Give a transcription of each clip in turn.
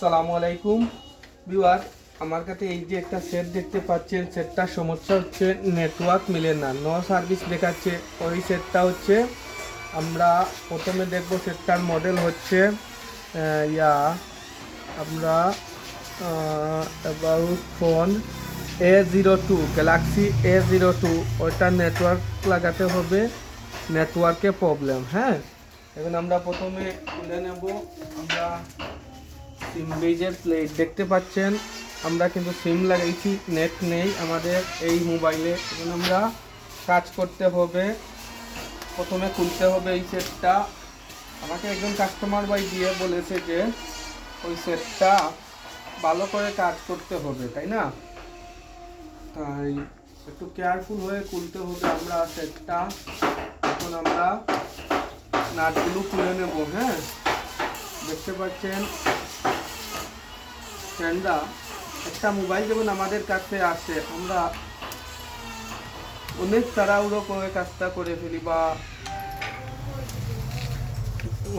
সালামু আলাইকুম। বিওয়ার আমার কাছে এই যে একটা সেট দেখতে পাচ্ছেন সেটটার সমস্যা হচ্ছে নেটওয়ার্ক মিলে না নো সার্ভিস দেখাচ্ছে। ওই সেটটা হচ্ছে, আমরা প্রথমে দেখব সেটটার মডেল হচ্ছে ইয়া, আমরা about phone A zero two Galaxy A zero two ওইটার নেটওয়ার্ক লাগাতে হবে নেটওয়ার্কে প্রবলেম হ্যাঁ? এখন আমরা প্রথমে তুলে নেব, আমরা সিম প্লেট দেখতে পাচ্ছেন। আমরা কিন্তু সিম লাগাইছি নেট নেই আমাদের এই মোবাইলে এখন আমরা কাজ করতে হবে। প্রথমে খুলতে হবে এই সেটটা আমাকে একজন কাস্টমার বাই দিয়ে বলেছে যে, ওই সেটটা ভালো করে কাজ করতে হবে, তাই না? তাই একটু কেয়ারফুল হয়ে খুলতে হবে আমরা সেটটা এখন আমরা নাটগুলো খুলে নেব হ্যাঁ? দেখতে পাচ্ছেন? ফ্রেন্ডরা একটা মোবাইল যেমন আমাদের কাছে আসে, আমরা অনেক তাড়াহুড়ো করে কাজটা করে ফেলি বা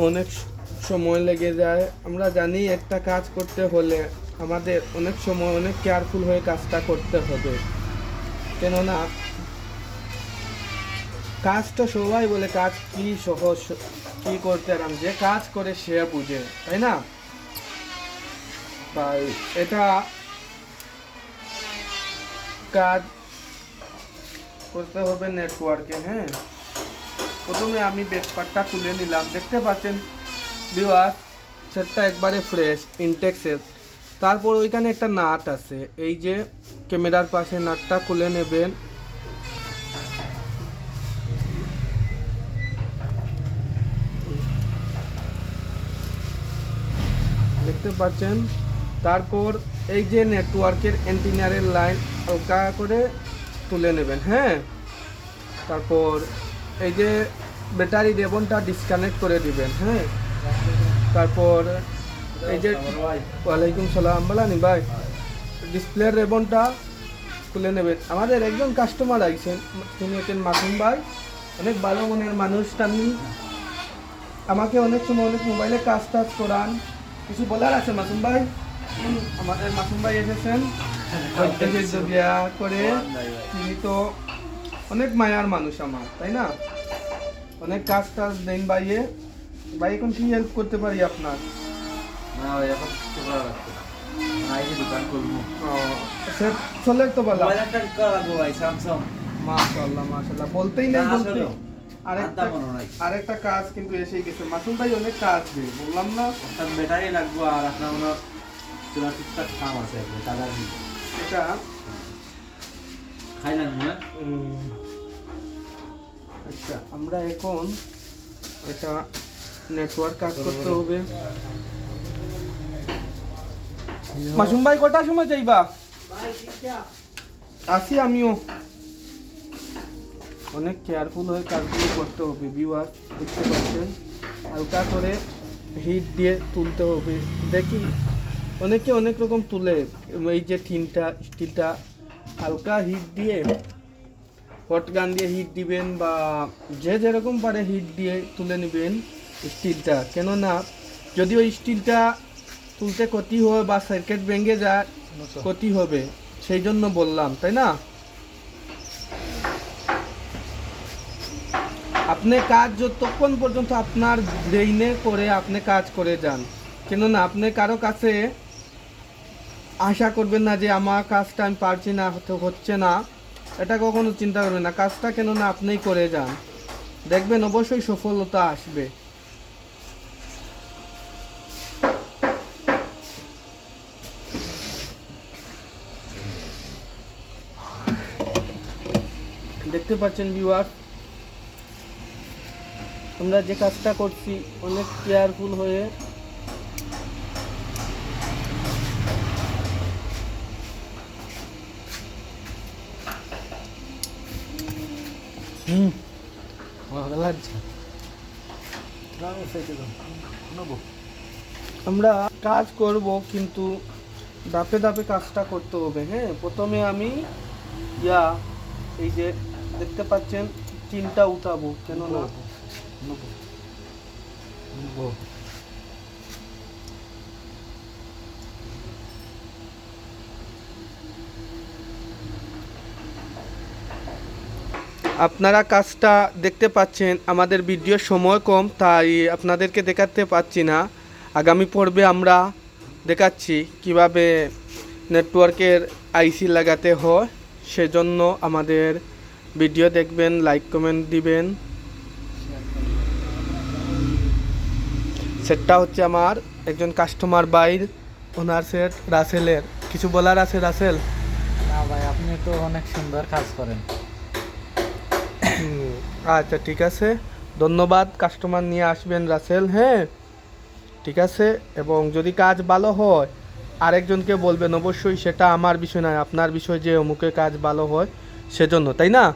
অনেক সময় লেগে যায়। আমরা জানি একটা কাজ করতে হলে আমাদের অনেক সময় অনেক কেয়ারফুল হয়ে কাজটা করতে হবে। কেননা কাজটা সবাই বলে, কাজ কি সহজ, কি করতে আরাম? যে কাজ করে সে বুঝে, তাই না? তাই এটা কাজ করতে হবে নেটওয়ার্কে হ্যাঁ? প্রথমে আমি বেসপারটা তুলে নিলাম। দেখতে পাচ্ছেন ভিউয়ার সেটটা একবারে ফ্রেশ ইনটেক সেট তারপর ওইখানে একটা নাট আছে। এই যে ক্যামেরার পাশে নাটটা খুলে নেবেন। দেখতে পাচ্ছেন তারপর এই যে নেটওয়ার্কের এন্টিনারের লাইন হালকা করে তুলে নেবেন হ্যাঁ? তারপর এই যে ব্যাটারি রেবনটা ডিসকানেক্ট করে দিবেন হ্যাঁ? তারপর এই যে ওয়ালাইকুম সালাম, বলানি ভাই ডিসপ্লের রেবনটা খুলে নেবেন। আমাদের একজন কাস্টমার আইছেন, তিনি হচ্ছেন মাসুম ভাই, অনেক ভালো মনের মানুষ, তিনি আমাকে অনেক সময় অনেক মোবাইলে কাজ টাজ করান। কিছু বলার আছে মাসুম ভাই? আমাদের মাসুম ভাই এসেছেন। বিয়া করে তিনি তো অনেক মায়ার মানুষ আমার তাই না? অনেক কাজ টাজ দেন ভাইয়ে। ভাই এখন কি হেল্প করতে পারি আপনার? না ভাই এখন কিছু করা লাগবে না। না, এই যে দোকান করব ও, চলে তো বললাম মোবাইল একটা করা লাগবে ভাই স্যামসাং মাশাআল্লাহ মাশাআল্লাহ। বলতেই নেই না, বলতে আরেকটা আরেকটা কাজ কিন্তু এসেই গেছে। মাসুম ভাই অনেক কাজ দিয়ে বললাম না? ব্যাটারি লাগবে আর আপনার মনে টুকটাক কাম আছে দিন এটা? মনে? আচ্ছা আমরা এখন এটা নেটওয়ার্ক কাজ করতে হবে। মাসুম ভাই কটার সময় যাইবা? আসি আমিও। অনেক কেয়ারফুল হয়ে কাজগুলো করতে হবে ভিউয়ার দেখতে পাচ্ছেন। হালকা করে হিট দিয়ে তুলতে হবে। দেখি অনেকে অনেক রকম তুলে, এই যে টিনটা স্টিলটা হালকা হিট দিয়ে হট গান দিয়ে হিট দিবেন বা যে যেরকম পারে হিট দিয়ে তুলে নেবেন স্টিলটা কেননা, যদি ওই স্টিলটা তুলতে ক্ষতি হয় বা সার্কিট ভেঙে যায়, ক্ষতি হবে। সেই জন্য বললাম, তাই না? আপনি কাজ যতক্ষণ পর্যন্ত আপনার ব্রেইনে করে আপনি কাজ করে যান। কেননা, আপনি কারও কাছে আশা করবেন না যে আমার কাজটা আমি পারছি না, হচ্ছে না। এটা কখনো চিন্তা করবেন না, কাজটা কেননা আপনিই করে যান। দেখবেন অবশ্যই সফলতা আসবে। দেখতে পাচ্ছেন ভিউয়ার আমরা যে কাজটা করছি, অনেক কেয়ারফুল হয়ে হুম আমরা কাজ করব, কিন্তু দাপে দাপে কাজটা করতে হবে হ্যাঁ? প্রথমে আমি, ইয়া, এই যে দেখতে পাচ্ছেন চিন্তা উঠাবো কেন না আপনারা কাজটা দেখতে পাচ্ছেন, আমাদের ভিডিওর সময় কম, তাই আপনাদেরকে দেখাতে পাচ্ছি না। আগামী পর্বে আমরা দেখাচ্ছি কীভাবে নেটওয়ার্কের আইসি লাগাতে হয়, সেজন্য আমাদের ভিডিও দেখবেন, লাইক কমেন্ট দিবেন। সেটটা হচ্ছে আমার একজন কাস্টমার বাইর, ওনার সেট রাসেলের। কিছু বলার আছে রাসেল? না ভাই, আপনি তো অনেক সুন্দর কাজ করেন। আচ্ছা ঠিক আছে। ধন্যবাদ, কাস্টমার নিয়ে আসবেন রাসেল হ্যাঁ? ঠিক আছে, এবং যদি কাজ ভালো হয়, আরেকজনকে বলবেন, অবশ্যই সেটা আমার বিষয় নয়, আপনার বিষয় যে অমুকে কাজ ভালো হয়, সেজন্য, তাই না?